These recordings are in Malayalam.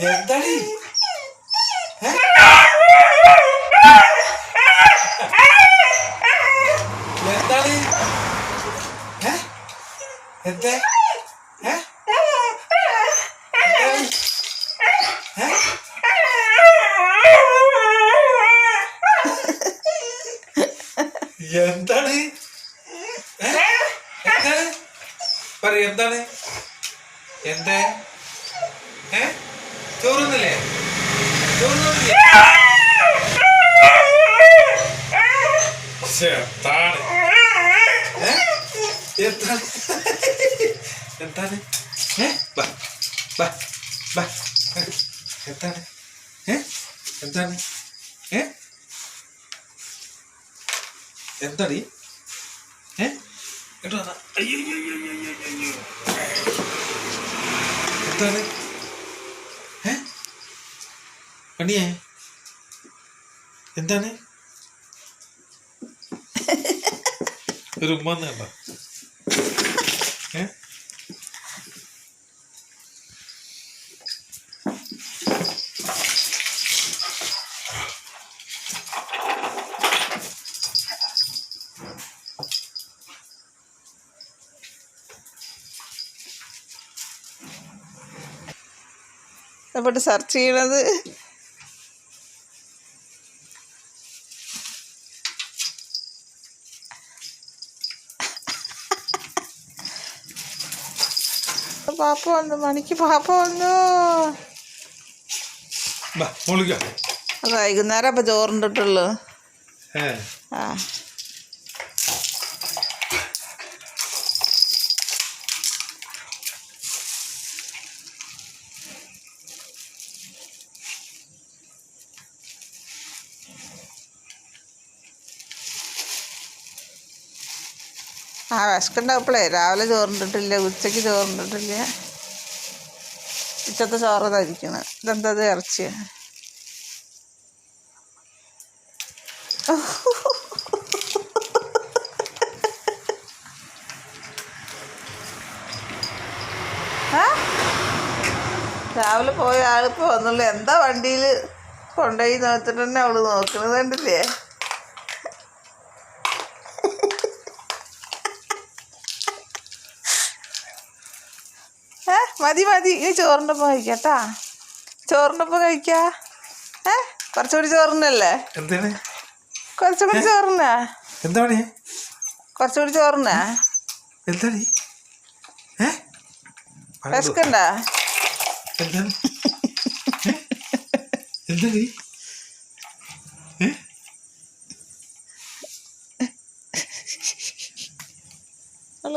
എന്താടി? എന്താണ്? എന്തേ? എന്താണ്? എന്താണ് പറ എന്താണ് എന്തേ ഏ ചോറുന്നില്ലേ? ചോറുന്നില്ലേ എന്താണ്? എന്താണ്? എന്താണ്? എന്താണ്? ഏ? എന്താണ്? ഏ? കേട്ടോ എന്താണ് ഏ പണിയേ എന്താണ്? ഒരു ഉമ്മ കണ്ട? എന്നിട്ട് സെർച്ച് ചെയ്യണത് പാപ്പ വന്നു മണിക്ക് പാപ്പ വന്നു. വൈകുന്നേരം അപ്പം ചോറുണ്ടിട്ടുള്ളൂ. ആ. ആ വിശക്കുണ്ടാവുമ്പോഴേ രാവിലെ ചോറുണ്ടിട്ടില്ല ഉച്ചയ്ക്ക് ചോറുണ്ടിട്ടില്ല. ഉച്ചത്തെ ചോറ് തരിക്കണം. ഇതെന്താ ഇറച്ചി? രാവിലെ പോയ ആളിപ്പോൾ വന്നുള്ളൂ എന്താ വണ്ടിയിൽ കൊണ്ടുപോയി നോക്കിട്ട് തന്നെ അവൾ നോക്കണത് കണ്ടില്ലേ ഏ മതി മതി. ഈ ചോറിന്റെ ഒപ്പം കഴിക്കാട്ടാ ചോറിന്റെ ഒപ്പം കഴിക്കാ. ഏ? കുറച്ചുകൂടി ചോറിനല്ലേ? എന്താണ് കുറച്ചുകൂടി ചോറിനാ? എന്താണ്? കുറച്ചുകൂടി ചോറിനാ? പറയൂ. വിശക്കണ്ട. എന്താണ്? അവൾ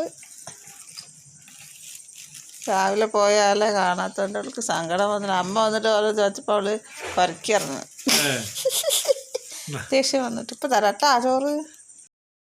രാവിലെ പോയ ആളെ കാണാത്തോണ്ട് അവൾക്ക് സങ്കടം വന്നിട്ട് അമ്മ വന്നിട്ട് ഓരോ ചോദിച്ചപ്പോൾ അവൾ പറിക്കറിഞ്ഞു. ദേഷ്യം വന്നിട്ട്. ഇപ്പം തരാട്ടാ ചോറ്.